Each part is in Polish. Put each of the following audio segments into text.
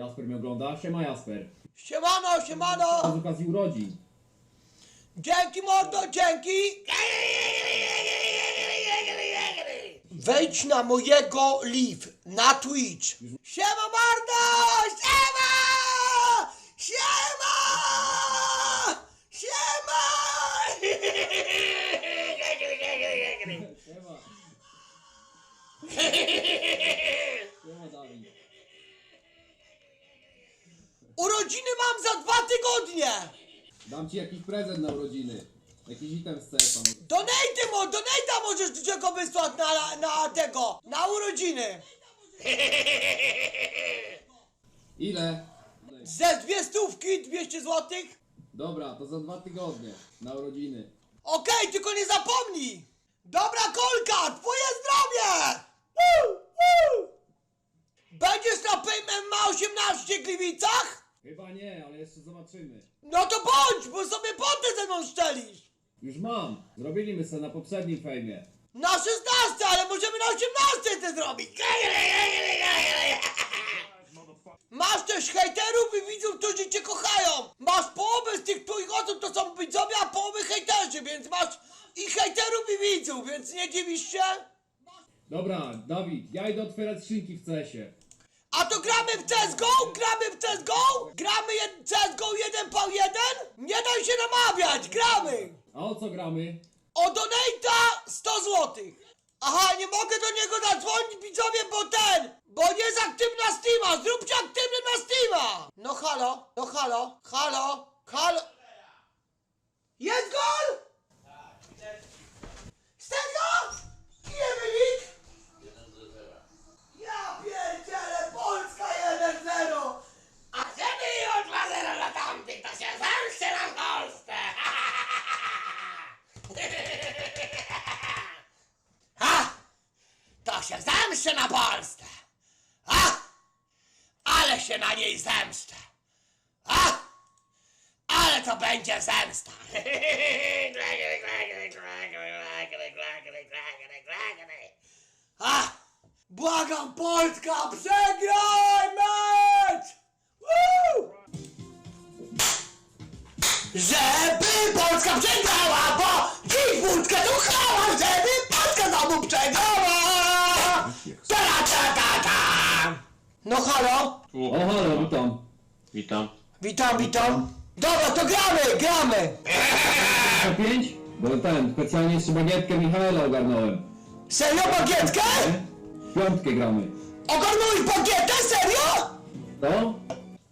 Jasper mnie ogląda. Siema Jasper. Siemano, siemano! Z okazji urodzin. Dzięki mordo, dzięki! Wejdź na mojego live na Twitch. Siema mordo! Siema! Urodziny mam za dwa tygodnie! Dam ci jakiś prezent na urodziny. Jakiś item z CS-a. Donaty mo, donata możesz do czego wysłać na, na tego, na urodziny. Ile? Ze dwie stówki, 200 złotych. Dobra, to za dwa tygodnie. Na urodziny. Okej, tylko nie zapomnij! Dobra kolka, twoje zdrowie! Woo, woo! Będziesz na PMMA 18 Gliwicach? Chyba nie, ale jeszcze zobaczymy. No to bądź, bo sobie potę ze mną szczelisz! Już mam. Zrobiliśmy sobie na poprzednim fejmie. Na 16, ale możemy na 18 to zrobić! Masz też hejterów i widzów, którzy cię kochają! Masz połowę z tych twoich osób to są widzowie, a połowę hejterzy, więc masz i hejterów i widzów, więc nie dziwisz się? Dobra, Dawid, ja idę otwierać skrzynki w CS-ie. A to gramy w CSGO? Gramy w CSGO? Gramy jed- CSGO 1 po 1? Nie daj się namawiać, gramy! A o co gramy? O donata 100 zł. Aha, nie mogę do niego zadzwonić widzowie, bo ten, bo nie jest aktywny na Steama. Zróbcie aktywny na Steama. No halo, no halo, halo, halo. Jest gol? Serio? Ile wynik? Ja pierdzielę, Polska 1-0. A żeby ją 2-0 dla tamtych, to się zemszczę na Polsce! Ha! To się zemszczę na Polsce! A! Ale się na niej zemszczę! A! Ale to będzie zemsta! A! Błagam Polska, przegraj mecz! Woo! Żeby Polska przegrała, bo dziś wódkę duchała, żeby Polska znowu przegrała! Ta, ta, ta, ta. No halo? O, halo, witam. Witam. Witam, witam. Dobra, to gramy, gramy! A pięć? Bo ten, specjalnie jeszcze bagietkę Michaela ogarnąłem. Serio, bagietkę? Piątkę gramy. Ogarnąłeś bagietę, serio? To?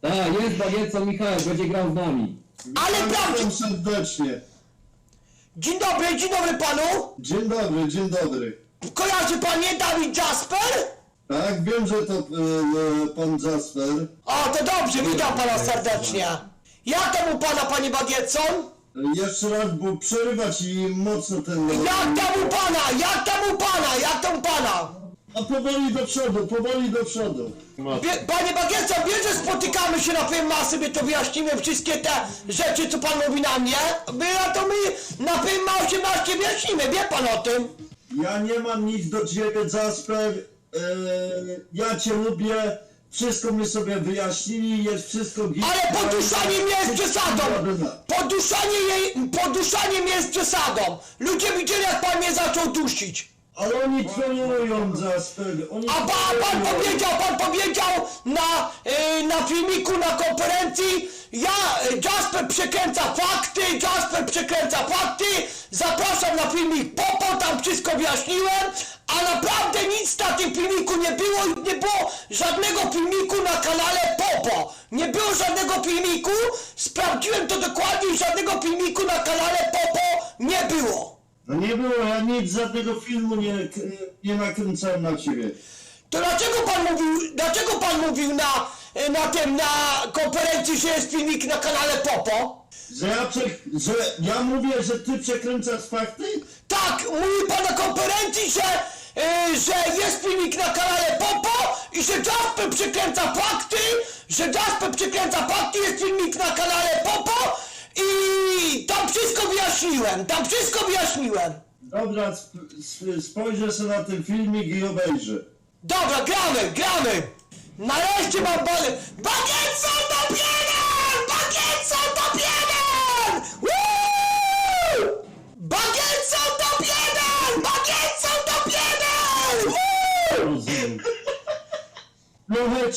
Tak, jest bagietca Michał, będzie grał z nami. Ale prawdzie... Witam serdecznie. Dzień dobry, dzień dobry panu. Dzień dobry, dzień dobry. Kojarzy pan nie Dawid Jasper? Tak, wiem, że to e, e, pan Jasper. O, to dobrze, witam pana serdecznie. Jak tam u pana, panie Bagietson? E, Jeszcze raz, bo przerywać i mocno ten... Jak tam u pana, jak tam u pana, jak tam u pana? A powoli do przodu, powoli do przodu. Wie, panie Bagietson, wie, że spotykamy się na PMA, sobie to wyjaśnimy, wszystkie te rzeczy, co pan mówi na mnie. My, a to my na PMA 18 wyjaśnimy, wie pan o tym? Ja nie mam nic do ciebie, Jasper. E, ja cię lubię. Wszystko mi sobie wyjaśnili, jest wszystko git. Ale poduszanie mnie jest przesadą! Poduszanie, jej, poduszanie mnie jest przesadą! Ludzie widzieli, jak pan mnie zaczął dusić. Ale oni trenują. Oni A pan, pan trenują. powiedział, pan powiedział na, y, na filmiku, na konferencji, ja, y, Jasper przekręca fakty, Jasper przekręca fakty, zapraszam na filmik Popo, tam wszystko wyjaśniłem, a naprawdę nic na tym filmiku nie było i nie było żadnego filmiku na kanale Popo. Nie było żadnego filmiku, sprawdziłem to dokładnie i żadnego filmiku na kanale Popo nie było. No nie było, ja nic za tego filmu nie, nie nakręcałem na ciebie. To dlaczego pan mówił, dlaczego pan mówił na, na tym, na konferencji, że jest filmik na kanale Popo? Że ja, prze, że ja mówię, że ty przekręcasz fakty? Tak, mówił pan na konferencji, że, y, że jest filmik na kanale Popo i że Jasper przekręca fakty, że Jasper przekręca fakty, jest filmik na kanale Popo i tam wszystko wyjaśniłem, tam wszystko wyjaśniłem. Dobra, sp, sp, spojrzę sobie na ten filmik i obejrzę. Dobra, gramy, gramy. Nareszcie mam bany! Bagietson top 1!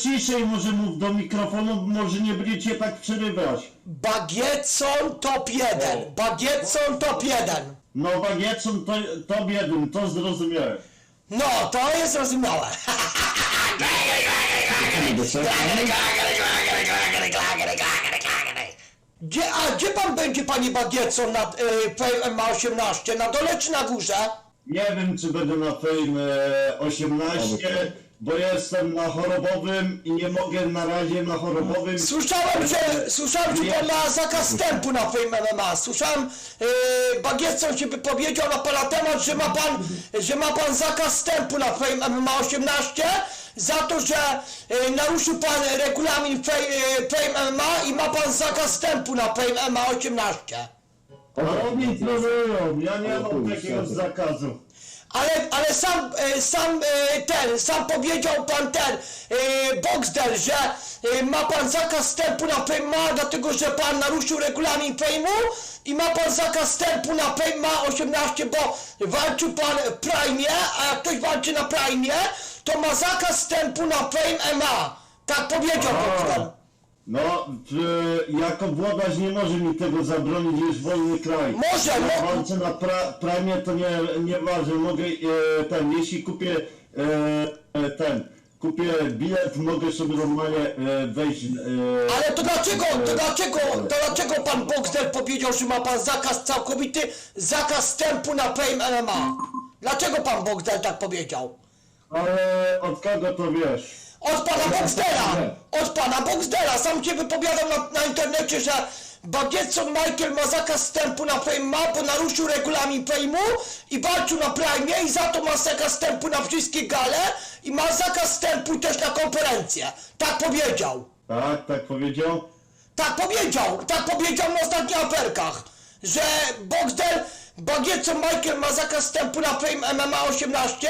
Ciszej może mów do mikrofonu, może nie będziecie tak przerywać. Bagietson top 1! Bagietson top 1! No bagiecą to, to biednym, to zrozumiałem. No, to jest zrozumiałe. Gdzie, a gdzie pan będzie, panie Bagietson, na y, PMA 18? Na dole czy na górze? Nie wiem, czy będę na Fame e, 18, bo jestem na chorobowym i nie mogę na razie na chorobowym. Słyszałem, że, słyszałem, że pan ma zakaz wstępu na Fame MMA. Słyszałem, yy, Bagietson się wypowiedział na pana temat, że ma pan, że ma pan zakaz wstępu na Fame MMA 18 za to, że yy, naruszył pan regulamin Fame, yy, Fame MMA i ma pan zakaz wstępu na Fame MMA 18. A oni trolują, ja nie mam takiego zakazu. Ale, ale sam, e, sam e, ten, sam powiedział pan ten, e, Boxdel, że ma pan zakaz wstępu na PMA, dlatego że pan naruszył regulamin Fejmu i ma pan zakaz wstępu na PMA 18, bo walczył pan w Prime, a jak ktoś walczy na Prime, to ma zakaz wstępu na Fame MA. Tak powiedział Boxdel. No, jako włodarz nie może mi tego zabronić, jest wolny kraj. Może, Ja mo- walczę na pra, prime, to nie, nie ważne, mogę e, ten, jeśli kupię e, e, ten, kupię bilet, mogę sobie normalnie e, wejść. E, Ale to dlaczego, to dlaczego, to dlaczego pan Boxdel powiedział, że ma pan zakaz całkowity, zakaz wstępu na Fame MMA? Dlaczego pan Boxdel tak powiedział? Ale od kogo to wiesz? Od pana Boxdela! Od pana Boxdela! Sam się wypowiadał na, na internecie, że Bagietson Michael ma zakaz wstępu na Fame ma, bo naruszył regulamin Fame'u i walczył na Prime i za to ma zakaz wstępu na wszystkie gale i ma zakaz wstępu też na konferencję. Tak powiedział. Tak, tak powiedział? Tak powiedział, tak powiedział na ostatnich aferkach, że Boxdel, Bagietson Michael ma zakaz wstępu na Fame MMA 18,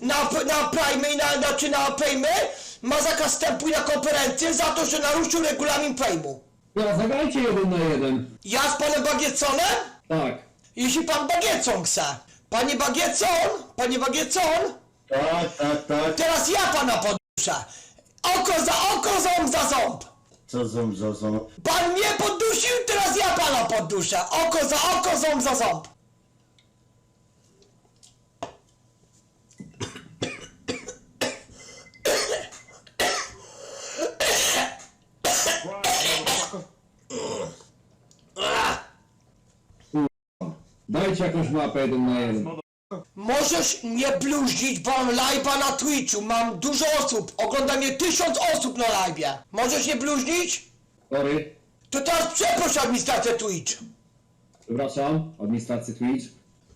na, na Prime i na, znaczy na Fame, ma zakaz wstępu i na konferencję za to, że naruszył regulamin Fame'u. Ja, zagrajcie jeden na jeden. Ja z panem Bagietsonem? Tak. Jeśli pan Bagietson chce. Panie Bagietson, panie Bagietson, Tak, tak, tak. teraz ja pana podduszę. Oko za oko, ząb za ząb. Co ząb za ząb? Pan mnie poddusił, teraz ja pana podduszę. Oko za oko, ząb za ząb. Dajcie jakąś mapę jeden na jeden. Możesz nie bluźnić, bo mam live'a na Twitchu. Mam dużo osób. Ogląda mnie tysiąc osób na live'ie. Możesz nie bluźnić? Sorry. To teraz przeproś administrację Twitch. Przepraszam, administracji Twitch.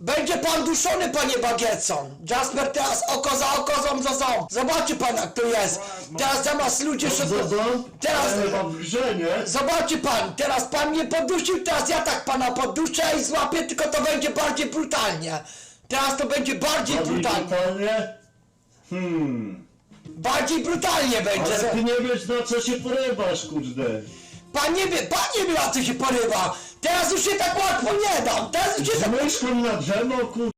Będzie pan duszony, panie Bagietson. Jasper teraz oko za oko, ząb za ząb. Zobaczy pan jak to jest. Teraz zamiast ludzie... Ząb? Teraz... Ale mam w grze, nie? Zobaczy pan, teraz pan mnie podusił, teraz ja tak pana poduszę i złapię, tylko to będzie bardziej brutalnie. Teraz to będzie bardziej Bardziej brutalnie. brutalnie? Hmm. Bardziej brutalnie będzie. Ale ty nie wiesz na co się porywasz, kurde. Pan nie wie, pan nie wie na co się porywa. Teraz już się tak łatwo nie dam. Teraz już się Z tak, myszką na drzewo, kurde.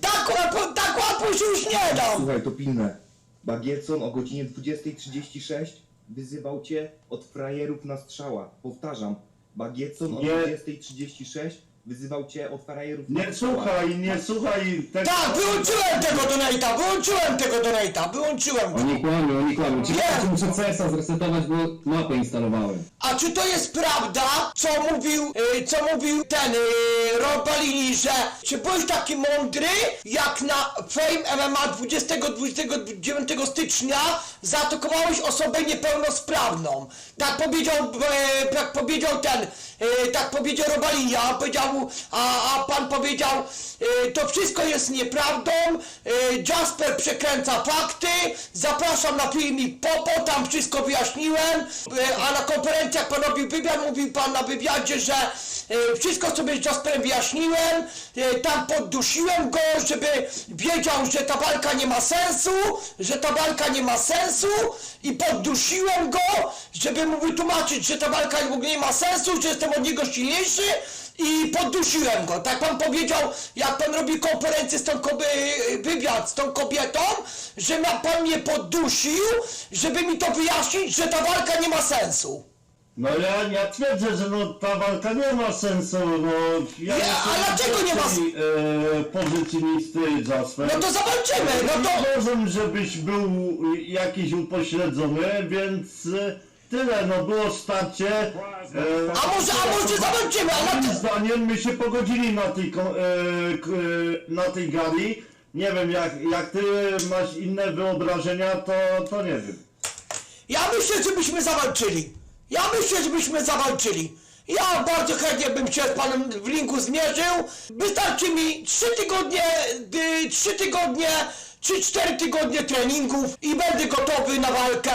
tak, łatwo, tak łatwo się już nie dam. Słuchaj, to pilne. Bagietson o godzinie 20.36 wyzywał cię od frajerów na strzała. Powtarzam, Bagietson o Nie. 20.36 wyzywał cię od frajerów Nie słuchaj, nie słuchaj tego. Tak, wyłączyłem tego donate'a, wyłączyłem tego donate'a, wyłączyłem go. Oni kłamią, oni kłamią. Ciekawe, muszę CS-a zresetować, bo mapę instalowałem. A czy to jest prawda, co mówił, y, co mówił ten y, Robalini, że czy byłeś taki mądry, jak na Fame MMA 20-29 stycznia zaatakowałeś osobę niepełnosprawną? Tak powiedział, e, tak powiedział ten, e, tak powiedział Robalini, a powiedział a, a pan powiedział, y, to wszystko jest nieprawdą, y, Jasper przekręca fakty, zapraszam na filmik Popo, tam wszystko wyjaśniłem, y, a na konferencjach pan robił wywiad, mówił pan na wywiadzie, że y, wszystko sobie z Jasperem wyjaśniłem, y, tam poddusiłem go, żeby wiedział, że ta walka nie ma sensu, że ta walka nie ma sensu i poddusiłem go, żeby mu wytłumaczyć, że ta walka w ogóle nie ma sensu, że jestem od niego silniejszy i poddusiłem go. Tak pan powiedział, jak pan robi konferencję z tą koby, wywiad z tą kobietą, że pan mnie poddusił, żeby mi to wyjaśnić, że ta walka nie ma sensu. No ja, ja twierdzę, że no, ta walka nie ma sensu, no... Ja a dlaczego nie ma s- tej, E, pozycji niż ty, Jasper. No to zawalczymy, no to... Nie uważam, żebyś był jakiś upośledzony, więc e, tyle, no było starcie. E, A może, a może zawalczymy, a na Moim zdaniem my się pogodzili na tej, ko- e, k- e, na tej gali. Nie wiem, jak, jak ty masz inne wyobrażenia, to, to nie wiem. Ja myślę, żebyśmy zawalczyli. Ja myślę, żebyśmy zawalczyli. Ja bardzo chętnie bym się z panem w linku zmierzył. Wystarczy mi 3 tygodnie, y, 3 tygodnie, czy 4 tygodnie treningów i będę gotowy na walkę.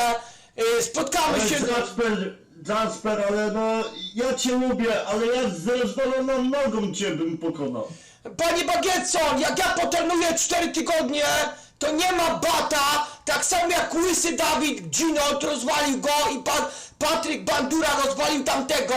Y, spotkamy Ale się. Jasper, Jasper, ale no, ja cię lubię, ale ja z rozwaloną nogą cię bym pokonał. Panie Bagietson, jak ja potrenuję 4 tygodnie, to nie ma bata, tak samo jak Łysy Dawid Ginot rozwalił go i pan Patryk Bandura rozwalił tamtego,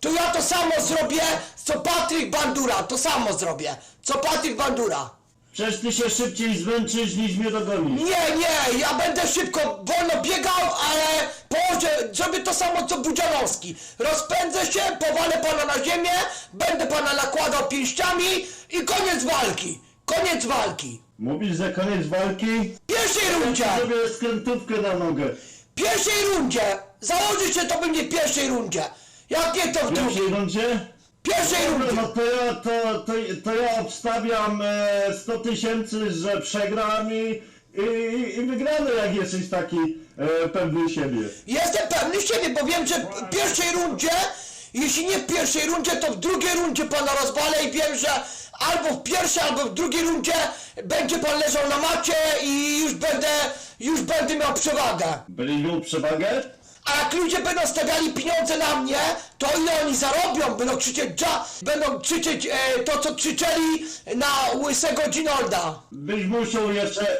to ja to samo zrobię, co Patryk Bandura, to samo zrobię, co Patryk Bandura. Przecież ty się szybciej zmęczysz niż mnie dogonisz. Nie, nie, ja będę szybko, wolno biegał, ale położę, zrobię to samo co Budzianowski. Rozpędzę się, powalę pana na ziemię, będę pana nakładał pięściami i koniec walki. Koniec walki. Mówisz, że koniec walki? W pierwszej rundzie, Zrobię skrętówkę na nogę. w pierwszej rundzie, założy się to będzie w pierwszej rundzie. Jak nie to w W drugiej. pierwszej rundzie? Pierwszej rundzie. no to ja, to, to, to ja obstawiam e, 100 tysięcy, że przegram i, i, i wygramy, jak jesteś taki e, pewny siebie. Jestem pewny siebie, bo wiem, że w pierwszej rundzie, jeśli nie w pierwszej rundzie, to w drugiej rundzie pana rozwalę i wiem, że albo w pierwszej, albo w drugiej rundzie będzie pan leżał na macie i już będę, już będę miał przewagę. Byli miał przewagę? A jak ludzie będą stawiali pieniądze na mnie, to ile oni zarobią? Będą krzyczeć ja, będą krzyczeć e, to, co krzyczeli na łysego Ginolda. Byś musiał jeszcze, e,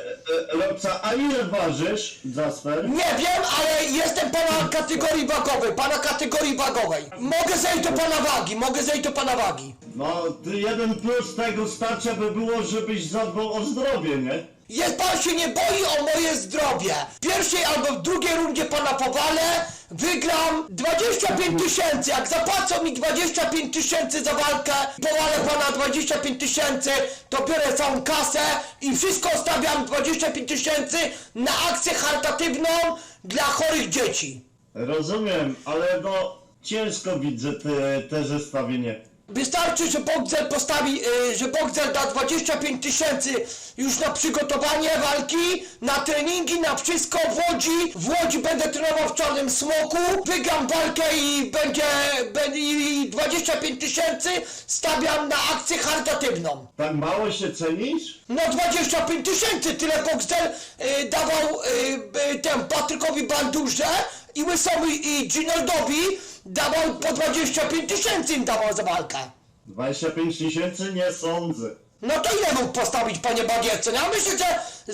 e, Robca, a ile ważysz, Jasper? Nie wiem, ale jestem pana kategorii wagowej, pana kategorii wagowej. Mogę zejść do pana wagi, mogę zejść do pana wagi. No, ty jeden plus tego starcia by było, żebyś zadbał o zdrowie, nie? Jest pan się nie boi o moje zdrowie. W pierwszej albo w drugiej rundzie pana powalę, wygram 25 tysięcy. Jak zapłacą mi 25 tysięcy za walkę, powalę pana 25 tysięcy, to biorę całą kasę i wszystko stawiam 25 tysięcy na akcję charytatywną dla chorych dzieci. Rozumiem, ale no, ciężko widzę te, te zestawienie. Wystarczy, że Bogdzel postawi, y, że Bogdzel da 25 tysięcy już na przygotowanie walki, na treningi, na wszystko w Łodzi. W Łodzi będę trenował w Czarnym Smoku, wygram walkę i będzie, będzie i 25 tysięcy stawiam na akcję charytatywną. Tak mało się cenisz? No 25 tysięcy, tyle Boxdel y, dawał y, y, temu Patrykowi Bandurze i Łysowi i Ginoldowi dawał po 25 tysięcy im dawał za walkę. 25 tysięcy? Nie sądzę. No to ile mógł postawić, panie Bagietce? Ja myślę, że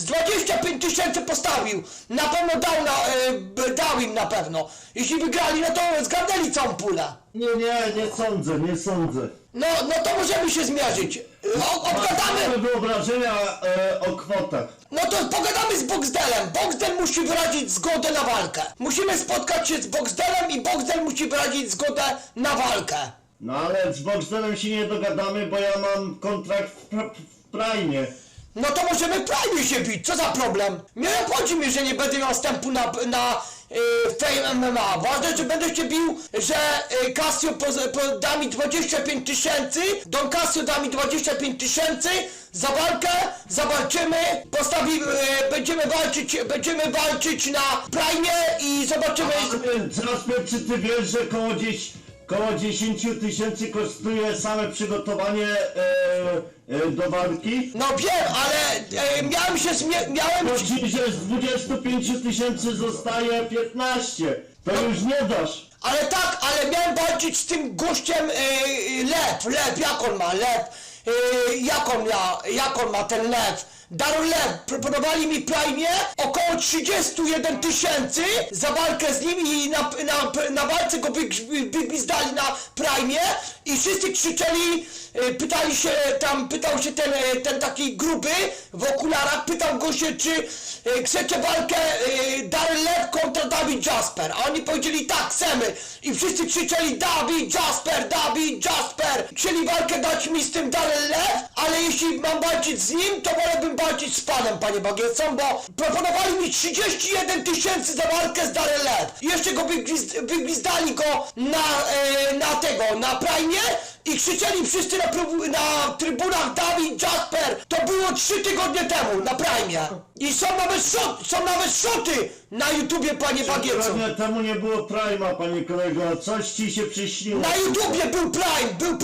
z 25 tysięcy postawił. Na pewno dał, na, y, b- dał im na pewno. Jeśli wygrali, no to zgarnęli całą pulę. Nie, nie, nie sądzę, nie sądzę. No, no to możemy się zmierzyć. O, Mamy obgadamy, wyobrażenia e, o kwotach. no to pogadamy z Boxdelem. Boxdel musi wyrazić zgodę na walkę. Musimy spotkać się z Boxdelem i Boxdel musi wyrazić zgodę na walkę. No ale z Boxdelem się nie dogadamy, bo ja mam kontrakt w, pr- w Prime. No to możemy Prime się bić, co za problem? Nie obchodzi mnie, że nie będę miał wstępu na, na y, Fame MMA. Ważne, że będę się bił, że y, Casio po, po, da mi 25 tysięcy, Don Casio da mi 25 tysięcy za walkę, zawalczymy, postawimy, y, będziemy walczyć, będziemy walczyć na Prime i zobaczymy... Jasper, czy ty wiesz, że koło gdzieś koło 10 tysięcy kosztuje same przygotowanie e, e, do walki. No wiem, ale e, miałem się zmie- miałem... To ci, że z 25 tysięcy zostaje 15. To już nie dasz. Ale tak, ale miałem walczyć z tym gościem e, Lep, Lep, jak on ma, Lep, e, jak on ma, jak on ma ten Lep. Darul Lep, proponowali mi Prime około 31 tysięcy za walkę z nim i na, na, na walce go wy- wygwizdali na Prime i wszyscy krzyczeli, pytali się, tam pytał się ten, e, ten taki gruby w okularach, pytał go się, czy e, chcecie walkę e, Darul Lep kontra Dawid Jasper, a oni powiedzieli tak, chcemy. I wszyscy krzyczeli Dawid Jasper, Dawid Jasper. Chcieli walkę dać mi z tym Darul Lep, ale jeśli mam walczyć z nim, to wolałbym walczyć z panem, panie Bagiecą, bo proponowali mi 31 tysięcy za walkę z Lep i jeszcze go wygwizd, wygwizdali go na, e, na tego, na Prime i krzyczeli wszyscy na, na trybunach Dawid Jasper to było 3 tygodnie temu na Prime i są nawet szot, są nawet szoty na YouTubie, panie Bagieco Pewnie temu nie było Prima, panie kolego. Coś ci się przyśniło. Na YouTubie był Prime, był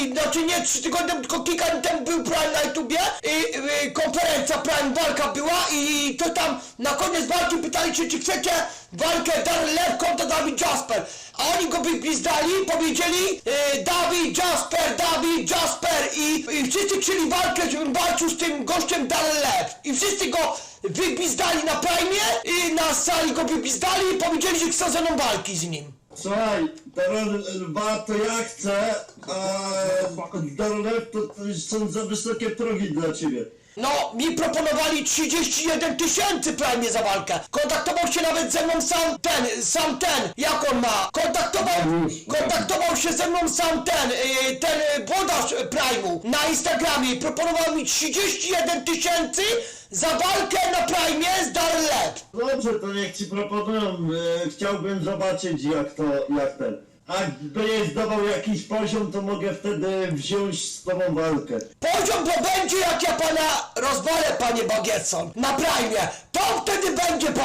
Prime kilka dni, znaczy nie 3 tygodnie, tylko kilka dni temu był Prime na YouTubie i y, konferencja Prime walka była i to tam na koniec walki pytali się, czy chcecie walkę Darren Lew kontra Dawid Jasper, a oni go wygwizdali, powiedzieli y, Dawid Jasper, Dawid Jasper i, i wszyscy chcieli walkę, żebym walczył z tym gościem Darren Lew i wszyscy go wygwizdali na Prime i na sali go wygwizdali i powiedzieli, że chcą ze mną walki z nim. Słuchaj, Darolba to ja chcę, a Darolew to, to są za wysokie progi dla ciebie. No, mi proponowali 31 tysięcy prawie za walkę. Kontaktował się nawet ze mną sam ten, sam ten, jak on ma. Kontaktował, Już. kontaktował się ze mną sam ten, yy, ten yy, włodarz Prime'u na Instagramie i proponował mi 31 tysięcy za walkę na Prime z Darren Lep. Dobrze, to niech ci proponują. E, chciałbym zobaczyć jak to, jak ten. A będziesz zdawał jakiś poziom, to mogę wtedy wziąć z tobą walkę. Poziom to będzie jak ja pana rozwalę, panie Bagietson, na Prime. To wtedy będzie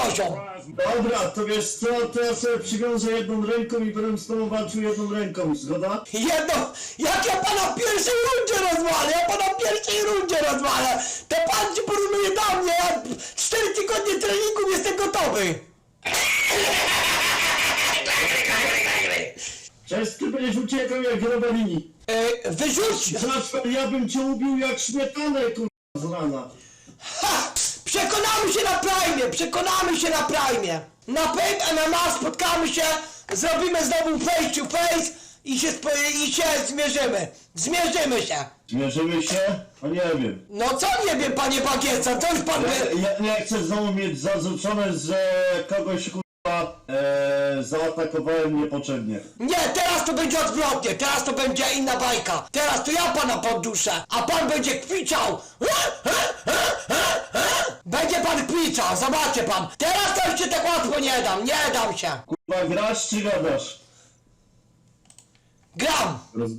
poziom. Dobra, to wiesz co, to ja sobie przywiązę jedną ręką i będę z tobą walczył jedną ręką, zgoda? Jedno, jak ja pana w pierwszej rundzie rozwalę, ja pana w pierwszej rundzie rozwalę, to pan się porównuje do mnie, ja cztery tygodnie treningu jestem gotowy. Cześć, ty będziesz uciekał jak Robelini. E, wyrzuć, Zawsze ja bym cię ubił jak śmietanę, kurwa, z rana. ha, przekonamy się na Prime, przekonamy się na Prime. Na Pave MMA spotkamy się, zrobimy znowu face to face i się, i się zmierzymy, zmierzymy się. Zmierzymy się? O nie wiem. No co nie wiem, panie Bagieca, co już pan Ja, wie? ja nie chcę znowu mieć zarzucone, że kogoś kurwa e, zaatakowałem niepotrzebnie. Nie, teraz to będzie odwrotnie, teraz to będzie inna bajka. Teraz to ja pana podduszę, a pan będzie kwiczał. Będzie pan kwiczał, zobaczy pan. Teraz to już się tak łatwo nie dam, nie dam się. Kurwa grasz czy gadasz? Gram. Roz,